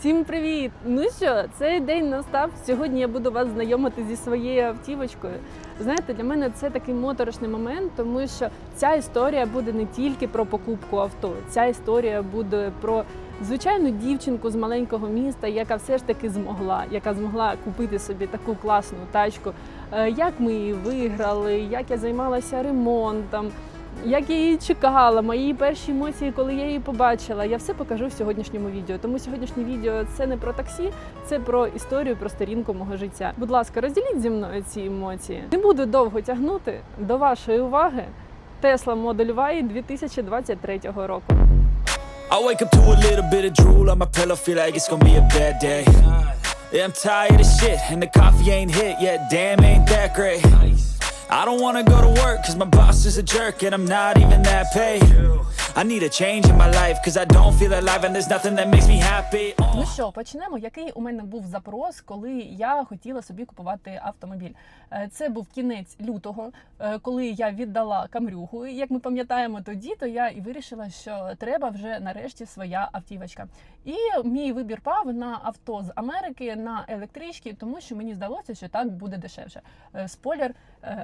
Всім привіт! Ну що, цей день настав. Сьогодні я буду вас знайомити зі своєю автівочкою. Знаєте, для мене це такий моторошний момент, тому що ця історія буде не тільки про покупку авто, ця історія буде про звичайну дівчинку з маленького міста, яка все ж таки змогла, яка змогла купити собі таку класну тачку. Е, Як ми її виграли, як я займалася ремонтом. Як я її чекала, мої перші емоції, коли я її побачила, я все покажу в сьогоднішньому відео. Тому сьогоднішнє відео це не про таксі, це про історію, про сторінку мого життя. Будь ласка, розділіть зі мною ці емоції. Не буду довго тягнути до вашої уваги. Tesla Model Y 2023 року. I wake up to a little bit of drool on my pillow, feel like it's gonna be a bad day. Yeah, I'm tired of shit, and the coffee ain't hit yet, damn, ain't that great. I don't wanna go to work, cause my boss is a jerk, and I'm not even that paid. I need a change in my life, cause I don't feel alive, and there's nothing that makes me happy. Oh. Ну що, почнемо. Який у мене був запрос, коли я хотіла собі купувати автомобіль? Е, Це був кінець лютого, е, коли я віддала камрюху. І, Як ми пам'ятаємо тоді, то я і вирішила, що треба вже нарешті своя автівочка. І мій вибір пав на авто з Америки на електрички, тому що мені здалося, що так буде дешевше. Е, Спойлер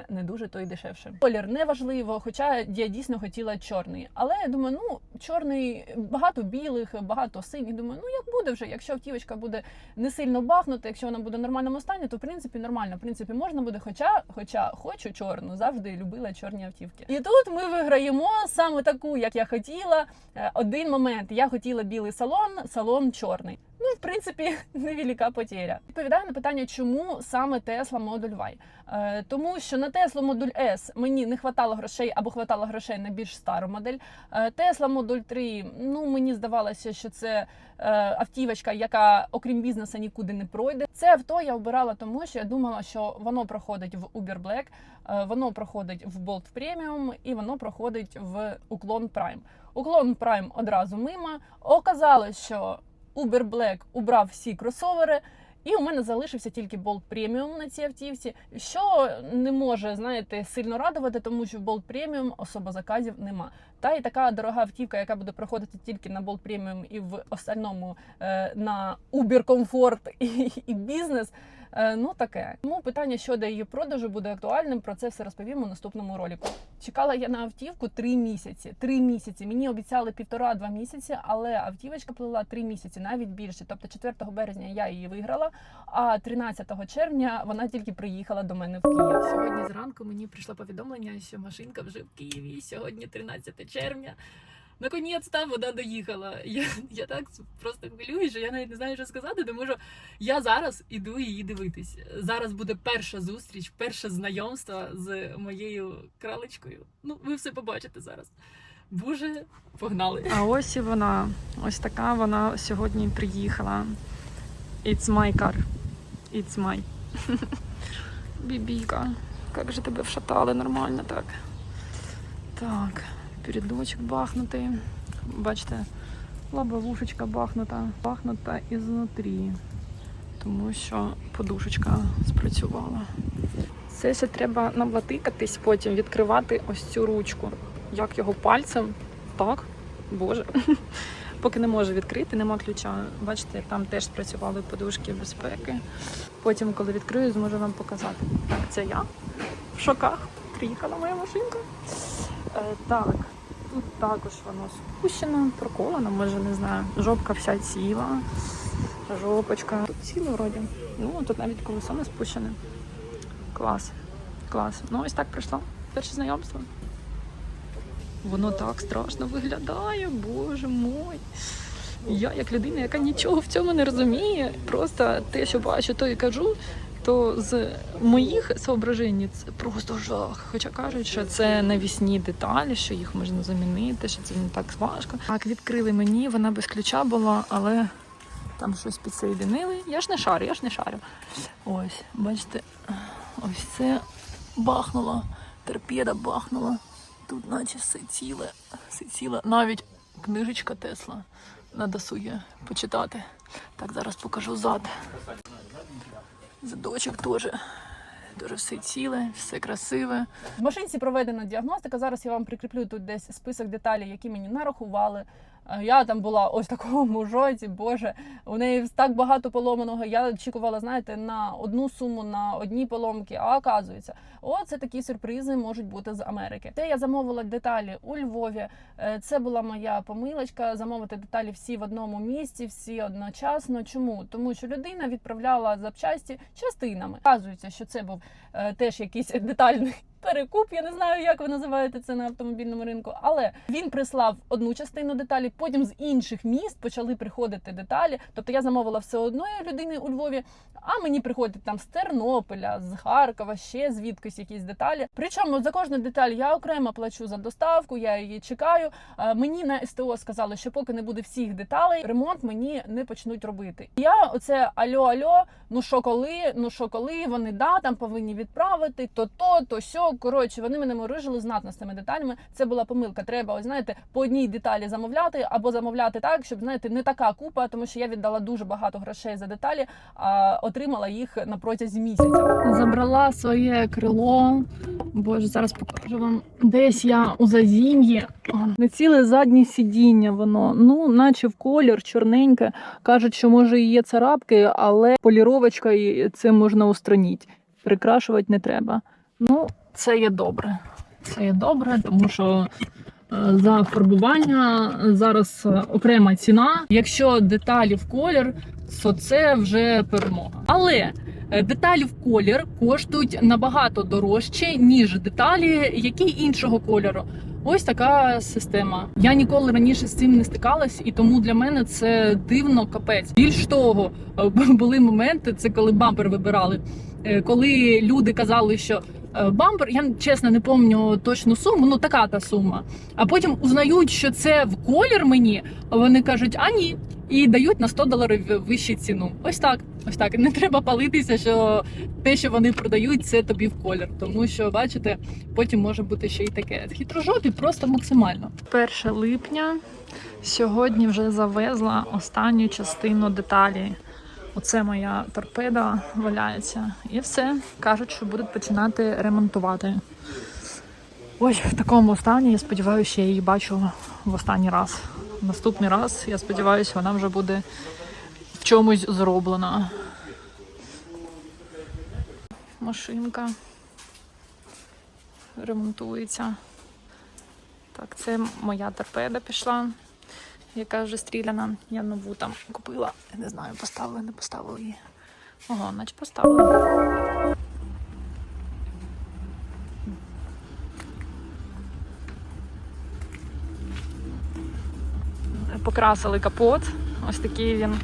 не дуже то й дешевше. Колір не важливо, хоча я дійсно хотіла чорний. Але я думаю, ну чорний багато білих, багато синіх. Думаю, ну як буде вже, якщо автівочка буде не сильно бахнути, якщо вона буде в нормальному стані, то в принципі нормально. В принципі, можна буде. Хоча, хоча хочу чорну, завжди любила чорні автівки. І тут ми виграємо саме таку, як я хотіла. Е, Один момент я хотіла білий салон, салон чорний. В принципі, невелика потеря. Відповідаю на питання, чому саме Tesla Model Y. Е, тому що на Tesla Model S мені не хватало грошей або хватало грошей на більш стару модель. Е, Tesla Model 3, ну мені здавалося, що це е, автівочка, яка окрім бізнесу нікуди не пройде. Це авто я обирала, тому що я думала, що воно проходить в Uber Black, е, воно проходить в Bolt Premium і воно проходить в Уклон Prime. Уклон Prime одразу мимо. Оказалось, що Uber Black убрав всі кросовери. І у мене залишився тільки Bolt Premium на цій автівці, що не може, знаєте, сильно радувати, тому що в Bolt Premium особо заказів нема. Та і така дорога автівка, яка буде проходити тільки на Bolt Premium і в остальному е, на Uber Comfort і, і бізнес. Е, ну таке. Тому питання щодо її продажу буде актуальним. Про це все розповім у наступному ролику. Чекала я на автівку три місяці. Три місяці. Мені обіцяли півтора-два місяці, але автівочка плила три місяці, навіть більше. Тобто 4 березня я її виграла, а 13 червня вона тільки приїхала до мене в Київ. Сьогодні зранку мені прийшло повідомлення, що машинка вже в Києві. Сьогодні 13 червня. Наконець-то вона доїхала. Я, я так просто хвилююсь, що я навіть не знаю, що сказати, тому що я зараз іду її дивитись. Зараз буде перша зустріч, перше знайомство з моєю кралечкою. Ну, ви все побачите зараз. Боже, погнали. А ось і вона. Ось така вона сьогодні приїхала. It's my car. It's my. Бібіка. Як же тебе вшатали нормально так. Так, передочок бахнутий. Бачите, лобовушечка бахнута. Бахнута ізнутрі. Тому що подушечка спрацювала. Це ще треба наблатикатись, потім відкривати ось цю ручку. Як його пальцем? Так, боже. Поки не можу відкрити, нема ключа. Бачите, там теж спрацювали подушки безпеки. Потім, коли відкрию, зможу вам показати. Так, це я в шоках. Приїхала моя машинка. Е, так, тут також воно спущено, проколено, може, не знаю. Жопка вся ціла. Жопочка. Тут ціла вроді. Ну, тут навіть колесо не спущене. Клас. Клас. Ну, ось так пройшло. Перше знайомство. Воно так страшно виглядає, боже мой. Я, як людина, яка нічого в цьому не розуміє, просто те, що бачу, то і кажу, то з моїх соображень це просто жах. Хоча кажуть, що це навісні деталі, що їх можна замінити, що це не так важко. Так, відкрили мені, вона без ключа була, але там щось підсоєдинили. Я ж не шарю, я ж не шарю. Ось, бачите, ось це бахнуло, торпеда бахнула. Тут наче все ціле, все ціле. Навіть книжечка Тесла на досугі почитати. Так, зараз покажу зад. Задочок теж. Дуже все ціле, все красиве. В машинці проведена діагностика. Зараз я вам прикріплю тут десь список деталей, які мені нарахували. Е, Я там була ось в такому жоці, боже, у неї так багато поломаного. Я очікувала, знаєте, на одну суму, на одні поломки. А оказується, о, це такі сюрпризи можуть бути з Америки. Це я замовила деталі у Львові. Е, Це була моя помилочка. Замовити деталі всі в одному місці, всі одночасно. Чому? Тому що людина відправляла запчасті частинами. Оказується, що це був е, теж якийсь детальний. Перекуп, я не знаю, як ви називаєте це на автомобільному ринку, але він прислав одну частину деталі, потім з інших міст почали приходити деталі. Тобто я замовила все одної людини у Львові, а мені приходять там з Тернополя, з Харкова, ще звідкись якісь деталі. Причому за кожну деталь я окремо плачу за доставку, я її чекаю. Е, Мені на СТО сказали, що поки не буде всіх деталей, ремонт мені не почнуть робити. Я оце альо, альо, ну що коли, ну що коли, вони да там повинні відправити, то то, то сьо. Коротше, вони мене морижили знатно з цими деталями. Це була помилка. Треба, ось знаєте, по одній деталі замовляти або замовляти так, щоб знаєте, не така купа, тому що я віддала дуже багато грошей за деталі, а отримала їх на протязі місяця. Забрала своє крило. Боже, зараз покажу вам. Десь я у зазім'ї. Не ціле заднє сидіння воно, ну, наче в колір, чорненьке. Кажуть, що може і є царапки, але поліровочка і це можна устранити. Прикрашувати не треба. Ну, це є добре. Це є добре, тому що е, за фарбування зараз е, окрема ціна. Якщо деталі в колір, то це вже перемога. Але е, деталі в колір коштують набагато дорожче, ніж деталі, які іншого кольору. Ось така система. Я ніколи раніше з цим не стикалась, і тому для мене це дивно капець. Більш того, були моменти, це коли бампер вибирали. Коли люди казали, що бампер, я чесно не пам'ятаю точну суму, ну така та сума. А потім узнають, що це в колір мені. Вони кажуть, а ні, і дають на 100 доларів вищу ціну. Ось так. Ось так. Не треба палитися, що те, що вони продають, це тобі в колір. Тому що, бачите, потім може бути ще й таке. Хитрожопі просто максимально. 1 липня сьогодні вже завезла останню частину деталі. Оце моя торпеда валяється. І все. Кажуть, що будуть починати ремонтувати. Ось в такому стані, я сподіваюся, я її бачу в останній раз. Наступний раз, я сподіваюся, вона вже буде в чомусь зроблена. Машинка ремонтується. Так, це моя торпеда пішла, яка вже стріляна. Я нову там купила. Я не знаю, поставили, не поставили її. Ого, наче поставили. Покрасили капот. Ось такий він.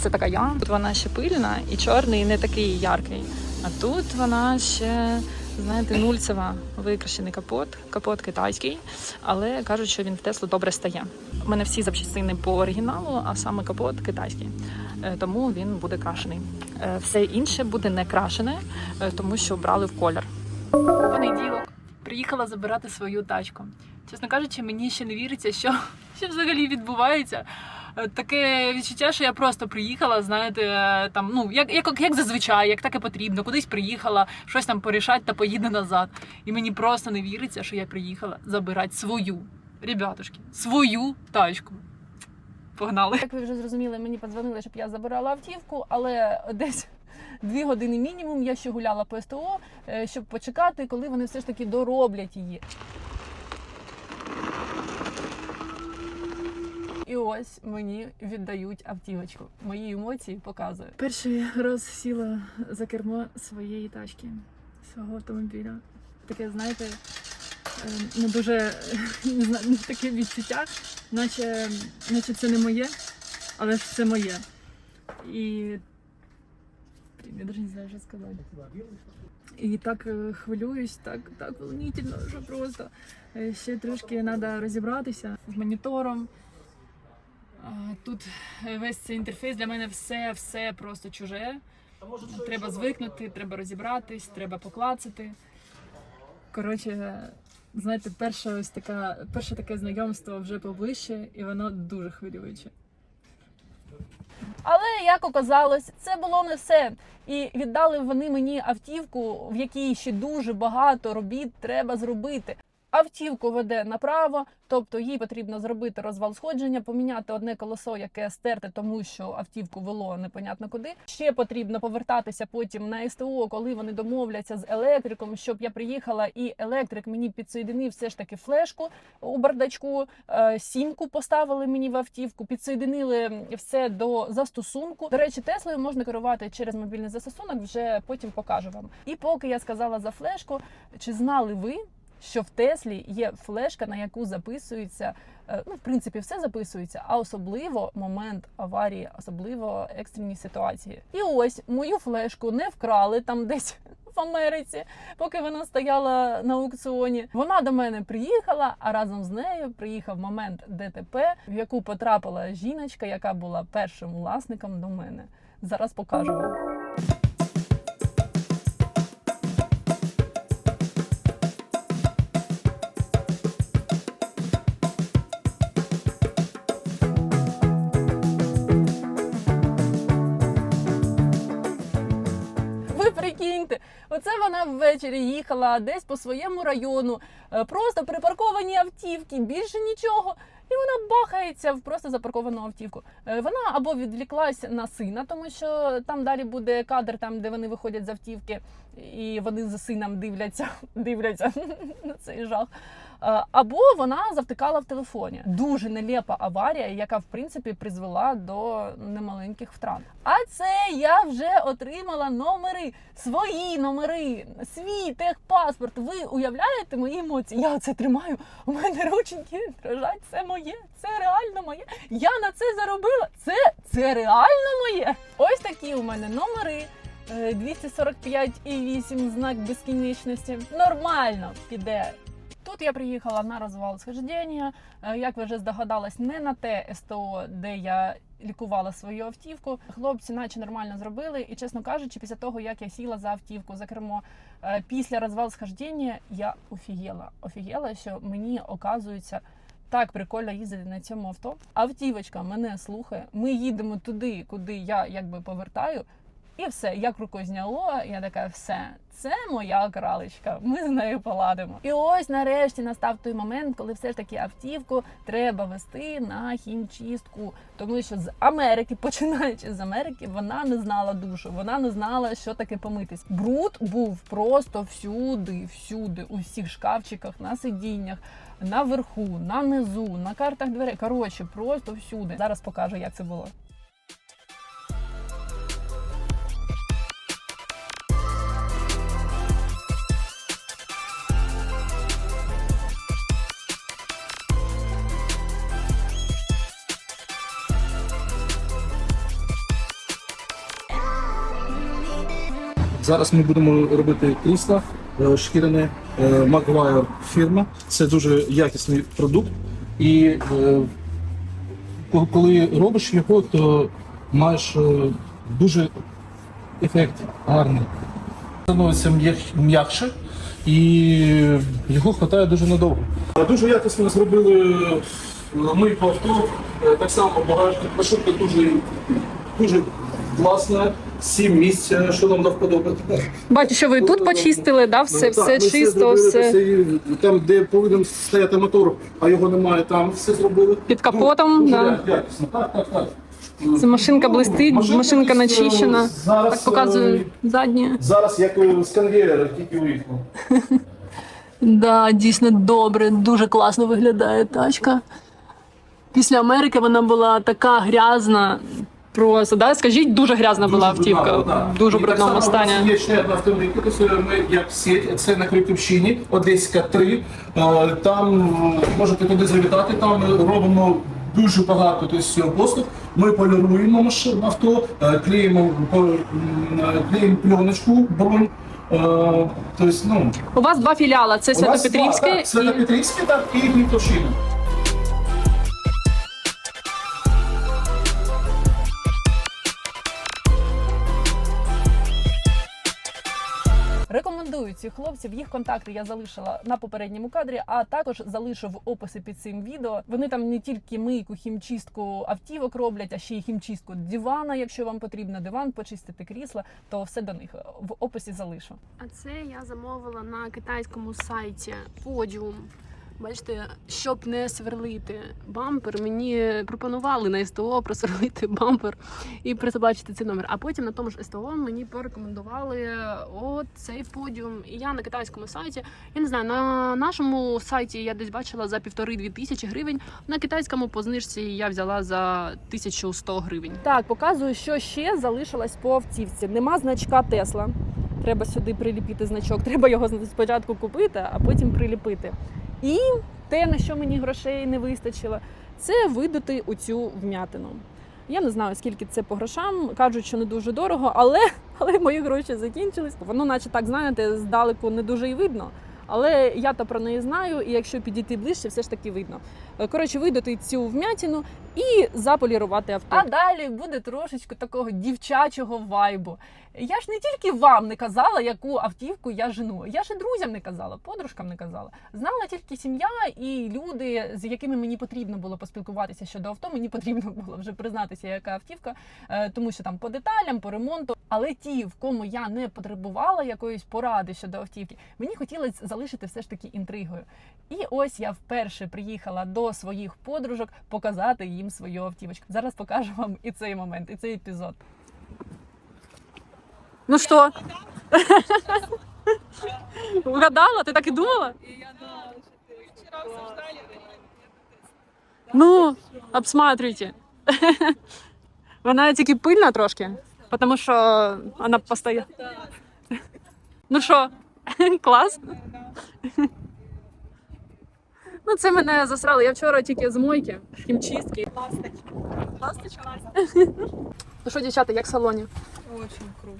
Це така яма. Тут вона ще пильна і чорний, і не такий яркий. А тут вона ще, знаєте, нульцева, викрашений капот, капот китайський, але кажуть, що він в Теслу добре стає. У мене всі запчастини по оригіналу, а саме капот китайський. Е, Тому він буде крашений. Е, Все інше буде не крашене, е, тому що брали в колір. Понеділок приїхала забирати свою тачку. Чесно кажучи, мені ще не віриться, що, що взагалі відбувається. Таке відчуття, що я просто приїхала, знаєте, там, ну, як, як, як зазвичай, як так і потрібно, кудись приїхала, щось там порішати та поїду назад. І мені просто не віриться, що я приїхала забирати свою, ребятушки, свою тачку. Погнали. Як ви вже зрозуміли, мені подзвонили, щоб я забирала автівку, але десь дві години мінімум я ще гуляла по СТО, е, щоб почекати, коли вони все ж таки дороблять її. І ось мені віддають автівочку. Мої емоції показують. Перший раз сіла за кермо своєї тачки, свого автомобіля. Таке, знаєте, е, не дуже не знаю, таке відчуття, наче, наче це не моє, але ж це моє. І я навіть не знаю, що сказати. І так е, хвилююсь, так, так волнительно, що просто Е, ще трошки треба розібратися з монітором. Тут весь цей інтерфейс для мене все, все просто чуже. Треба звикнути, треба розібратись, треба поклацати. Коротше, знаєте, перше ось така, перше таке знайомство вже поближче, і воно дуже хвилююче. Але як оказалось, це було не все. І віддали вони мені автівку, в якій ще дуже багато робіт треба зробити. Автівку веде направо, тобто їй потрібно зробити розвал сходження, поміняти одне колесо, яке стерте, тому що автівку вело непонятно куди. Ще потрібно повертатися потім на СТО, коли вони домовляться з електриком, щоб я приїхала, і електрик мені підсоєдинив все ж таки флешку у бардачку. е, Сімку поставили мені в автівку, підсоєдинили все до застосунку. До речі, Теслою можна керувати через мобільний застосунок. Вже потім покажу вам. І поки я сказала за флешку, чи знали ви? Що в Теслі є флешка, на яку записується, е, ну в принципі, все записується, а особливо момент аварії, особливо екстрені ситуації. І ось мою флешку не вкрали там десь. В Америці, поки вона стояла на аукціоні, вона до мене приїхала, а разом з нею приїхав момент ДТП, в яку потрапила жіночка, яка була першим власником до мене. Зараз покажу вам. Вона ввечері їхала десь по своєму району, е, просто припарковані автівки, більше нічого. І вона бахається в просто запарковану автівку. Е, Вона або відвліклась на сина, тому що там далі буде кадр, там де вони виходять з автівки, і вони за сином дивляться, дивляться на цей жах. Е, Або вона завтикала в телефоні. Дуже нелепа аварія, яка в принципі призвела до немаленьких втрат. А це я вже отримала номери, свої номери, свій техпаспорт. Ви уявляєте мої емоції? Я це тримаю. У мене рученьки дрожать. Це моє, це реально моє. Я на це заробила. Це, це реально моє. Ось такі у мене номери. Е, 245 і 8 знак безкінечності. Нормально піде. Тут я приїхала на розвал схождення. Е, Як ви вже здогадались, не на те СТО, де я лікувала свою автівку. Хлопці, наче нормально зробили. І чесно кажучи, після того як я сіла за автівку за кермо е, після розвал схождення, я офігела. Офігела, що мені оказується. Так прикольно їздити на цьому авто. Автівочка мене слухає. Ми їдемо туди, куди я якби повертаю. І все, як рукою зняло, я така, все, це моя кралечка, ми з нею поладимо. І ось нарешті настав той момент, коли все ж таки автівку треба вести на хімчистку. Тому що з Америки, починаючи з Америки, вона не знала душу, вона не знала, що таке помитись. Бруд був просто всюди, всюди, у всіх шкафчиках, на сидіннях. Наверху, на низу, на картах дверей. Коротше, просто всюди. Зараз покажу, як це було. Зараз ми будемо робити крісло е, шкіряне е, Maguire фірма. Це дуже якісний продукт. І е, коли робиш його, то маєш дуже ефект гарний. Становиться м'якше і його вистачає дуже надовго. Дуже якісно зробили ми авто, так само багажник, маршрутка дуже, дуже класна, сім місць, е, що нам до вподоби. Бачу, що ви тут почистили, да? все, Ну, так, все чисто, все. все, там, де повинен стояти мотор, а його немає, там все зробили. Під капотом, Дуже да. якісно. Так, так, так. Це машинка Ну, блистить, машинка е, начищена. Зараз, Так показую е, заднє. Зараз як е, з конвейера тільки виїхав. Да, дійсно добре, дуже класно виглядає тачка. Після Америки вона була така грязна. Просто, да? Скажіть, дуже грязна була автівка. брудна. Дуже І так брудному само стані. Є ще одна автомобілька, ми як сеть, це на Крюківщині, Одеська 3. Е, Там можете туди завітати, там ми робимо дуже багато тобто, послуг. Ми поліруємо машину авто, е, клеїмо, е, клеїмо пленочку, бронь. Тобто, ну, У вас два філіали: це Свято-Петрівське Свято-Петрівське, так, і Крюківщина. Рекомендую цих хлопців. Їх контакти я залишила на попередньому кадрі, а також залишу в описі під цим відео. Вони там не тільки мийку, хімчистку автівок роблять, а ще й хімчистку дивана, якщо вам потрібно диван, почистити крісла, то все до них в описі залишу. А це я замовила на китайському сайті Podium. Бачите, щоб не сверлити бампер, мені пропонували на СТО просверлити бампер і присобачити цей номер. А потім на тому ж СТО мені порекомендували от цей подіум. І я на китайському сайті, я не знаю, на нашому сайті я десь бачила за півтори-дві тисячі гривень. На китайському по знижці я взяла за 1100 гривень. Так, показую, що ще залишилось по автівці. Нема значка Тесла. Треба сюди приліпити значок. Треба його спочатку купити, а потім приліпити. І те, на що мені грошей не вистачило, це видати у цю вмятину. Я не знаю, скільки це по грошам. Кажуть, що не дуже дорого, але, але мої гроші закінчились. Воно, наче так, знаєте, здалеку не дуже і видно. Але я то про неї знаю, і якщо підійти ближче, все ж таки видно. Е, Коротше, видати цю вмятину і заполірувати авто. А далі буде трошечки такого дівчачого вайбу. Я ж не тільки вам не казала, яку автівку я жену. Я ж і друзям не казала, подружкам не казала. Знала тільки сім'я і люди, з якими мені потрібно було поспілкуватися щодо авто. Мені потрібно було вже признатися, яка автівка, е, тому що там по деталям, по ремонту. Але ті, в кому я не потребувала якоїсь поради щодо автівки, мені хотілося залишити все ж таки інтригою. І ось я вперше приїхала до своїх подружок показати їм свою автівочку. Зараз покажу вам і цей момент, і цей епізод. Ну що? Угадала? Ти так і думала? Ну, обсматривайте. Вона тільки пильна трошки, тому що вона постає. Ну що, клас? Ну, це мене засрали. Я вчора тільки з мойки, хімчистки. Ласточка. Ну що, дівчата, як в салоні? Очень круто.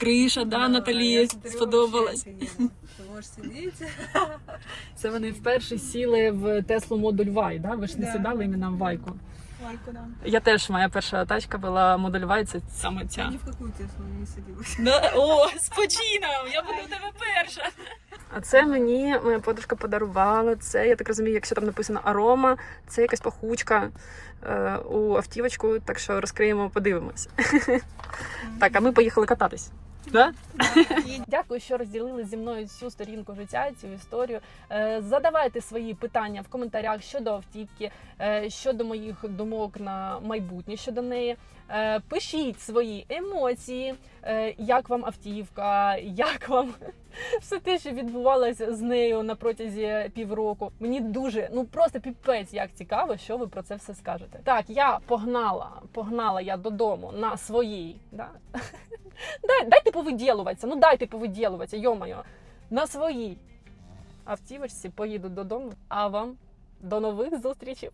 Криша, да, Наталі сподобалась. Це вони вперше сіли в Теслу Model Y, да? Ви ж не Да. сідали іменно в Вайку. Марку, да. Я теж моя перша тачка була Model Y, це саме Я ця. ни в какую Теслу не садилась. Да? О, з почином! Я буду в тебе перша. А це мені моя подружка подарувала. Це, я так розумію, якщо там написано арома, це якась пахучка е, у автівочку, так що розкриємо, подивимось. Так, а ми поїхали кататись. Да? Дякую, що розділили зі мною цю сторінку життя, цю історію. Е, Задавайте свої питання в коментарях щодо автівки, е, щодо моїх думок на майбутнє щодо неї. Е, Пишіть свої емоції, як вам автівка, як вам все те, що відбувалося з нею на протязі півроку. Мені дуже, ну просто піпець, як цікаво, що ви про це все скажете. Так, я погнала, погнала я додому на своїй. Да? Дай, дайте повиділуватися, ну дайте повиділуватися, йомайо. На своїй автівочці поїду додому, а вам до нових зустрічей.